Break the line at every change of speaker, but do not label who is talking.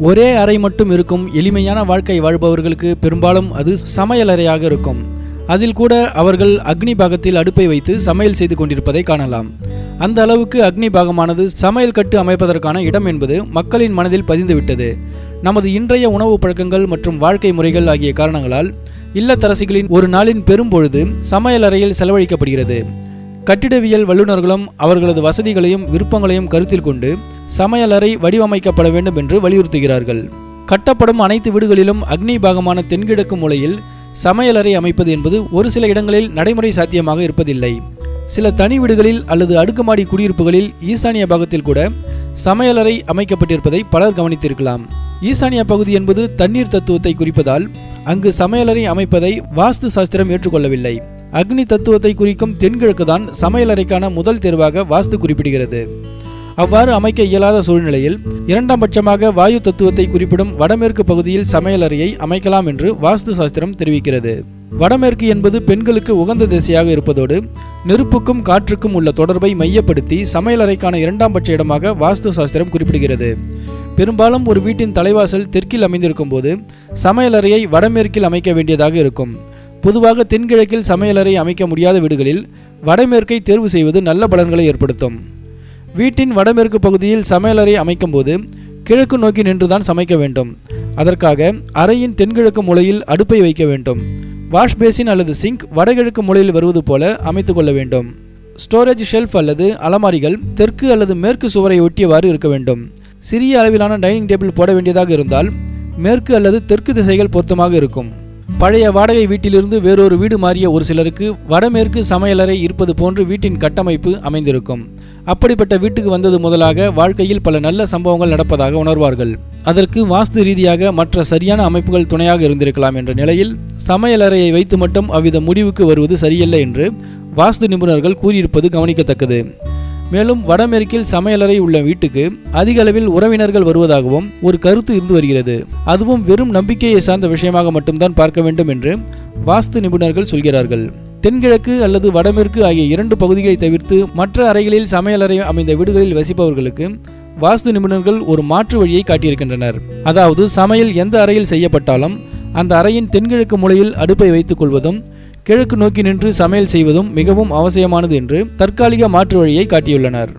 ஒரே அறை மட்டும் இருக்கும் எளிமையான வாழ்க்கை வாழ்பவர்களுக்கு பெரும்பாலும் அது சமையலறையாக இருக்கும். அதில் கூட அவர்கள் அக்னி பாகத்தில் அடுப்பை வைத்து சமையல் செய்து கொண்டிருப்பதை காணலாம். அந்த அளவுக்கு அக்னி பாகமானது சமையல் கட்டு அமைப்பதற்கான இடம் என்பது மக்களின் மனதில் பதிந்துவிட்டது. நமது இன்றைய உணவு பழக்கங்கள் மற்றும் வாழ்க்கை முறைகள் ஆகிய காரணங்களால் இல்லத்தரசிகளின் ஒரு நாளின் பெரும்பொழுது சமையலறையில் செலவழிக்கப்படுகிறது. கட்டிடவியல் வல்லுநர்களும் அவர்களது வசதிகளையும் விருப்பங்களையும் கருத்தில் கொண்டு சமையலறை வடிவமைக்கப்பட வேண்டும் என்று வலியுறுத்துகிறார்கள். கட்டப்படும் அனைத்து வீடுகளிலும் அக்னி பாகமான தென்கிழக்கு மூலையில் சமையலறை அமைப்பது என்பது ஒரு சில இடங்களில் நடைமுறை சாத்தியமாக இருப்பதில்லை. சில தனி வீடுகளில் அல்லது அடுக்குமாடி குடியிருப்புகளில் ஈசானிய பாகத்தில் கூட சமையலறை அமைக்கப்பட்டிருப்பதை பலர் கவனித்திருக்கலாம். ஈசானிய பகுதி என்பது தண்ணீர் தத்துவத்தை குறிப்பதால் அங்கு சமையலறை அமைப்பதை வாஸ்து சாஸ்திரம் ஏற்றுக்கொள்ளவில்லை. அக்னி தத்துவத்தை குறிக்கும் தென்கிழக்கு தான் சமையலறைக்கான முதல் தேர்வாக வாஸ்து குறிப்பிடுகிறது. அவ்வாறு அமைக்க இயலாத சூழ்நிலையில் இரண்டாம் பட்சமாக வாயு தத்துவத்தை குறிப்பிடும் வடமேற்கு பகுதியில் சமையலறையை அமைக்கலாம் என்று வாஸ்து சாஸ்திரம் தெரிவிக்கிறது. வடமேற்கு என்பது பெண்களுக்கு உகந்த திசையாக இருப்பதோடு நெருப்புக்கும் காற்றுக்கும் உள்ள தொடர்பை மையப்படுத்தி சமையலறைக்கான இரண்டாம் பட்ச இடமாக வாஸ்து சாஸ்திரம் குறிப்பிடுகிறது. பெரும்பாலும் ஒரு வீட்டின் தலைவாசல் தெற்கில் அமைந்திருக்கும் போது சமையலறையை வடமேற்கில் அமைக்க வேண்டியதாக இருக்கும். பொதுவாக தென்கிழக்கில் சமையலறை அமைக்க முடியாத வீடுகளில் வடமேற்கை தேர்வு செய்வது நல்ல பலன்களை ஏற்படுத்தும். வீட்டின் வடமேற்கு பகுதியில் சமையலறை அமைக்கும்போது கிழக்கு நோக்கி நின்றுதான் சமைக்க வேண்டும். அதற்காக அறையின் தென்கிழக்கு மூலையில் அடுப்பை வைக்க வேண்டும். வாஷ் பேசின் அல்லது சிங்க் வடகிழக்கு மூலையில் வருவது போல அமைத்து கொள்ள வேண்டும். ஸ்டோரேஜ் ஷெல்ஃப் அல்லது அலமாரிகள் தெற்கு அல்லது மேற்கு சுவரை ஒட்டியவாறு இருக்க வேண்டும். சிறிய அளவிலான டைனிங் டேபிள் போட வேண்டியதாக இருந்தால் மேற்கு அல்லது தெற்கு திசைகள் பொருத்தமாக இருக்கும். பழைய வாடகை வீட்டிலிருந்து வேறொரு வீடு மாறிய ஒரு சிலருக்கு வடமேற்கு சமையலறை இருப்பது போன்று வீட்டின் கட்டமைப்பு அமைந்திருக்கும். அப்படிப்பட்ட வீட்டுக்கு வந்தது முதலாக வாழ்க்கையில் பல நல்ல சம்பவங்கள் நடப்பதாக உணர்வார்கள். அதற்கு வாஸ்து ரீதியாக மற்ற சரியான அமைப்புகள் துணையாக இருந்திருக்கலாம் என்ற நிலையில் சமையலறையை வைத்து மட்டும் அவ்வித முடிவுக்கு வருவது சரியல்ல என்று வாஸ்து நிபுணர்கள் கூறியிருப்பது கவனிக்கத்தக்கது. மேலும் வடமேற்கில் சமையலறை உள்ள வீட்டுக்கு அதிக அளவில் உறவினர்கள் வருவதாகவும் ஒரு கருத்து இருந்து வருகிறது. அதுவும் வெறும் நம்பிக்கையை சார்ந்த விஷயமாக மட்டும்தான் பார்க்க வேண்டும் என்று வாஸ்து நிபுணர்கள் சொல்கிறார்கள். தென்கிழக்கு அல்லது வடமேற்கு ஆகிய இரண்டு பகுதிகளை தவிர்த்து மற்ற அறைகளில் சமையலறை அமைந்த வீடுகளில் வசிப்பவர்களுக்கு வாஸ்து நிபுணர்கள் ஒரு மாற்று வழியை காட்டியிருக்கின்றனர். அதாவது சமையல் எந்த அறையில் செய்யப்பட்டாலும் அந்த அறையின் தென்கிழக்கு மூலையில் அடுப்பை வைத்துக் கொள்வதும் கிழக்கு நோக்கி நின்று சமையல் செய்வதும் மிகவும் அவசியமானது என்று தற்காலிக மாற்று வழியை காட்டியுள்ளனர்.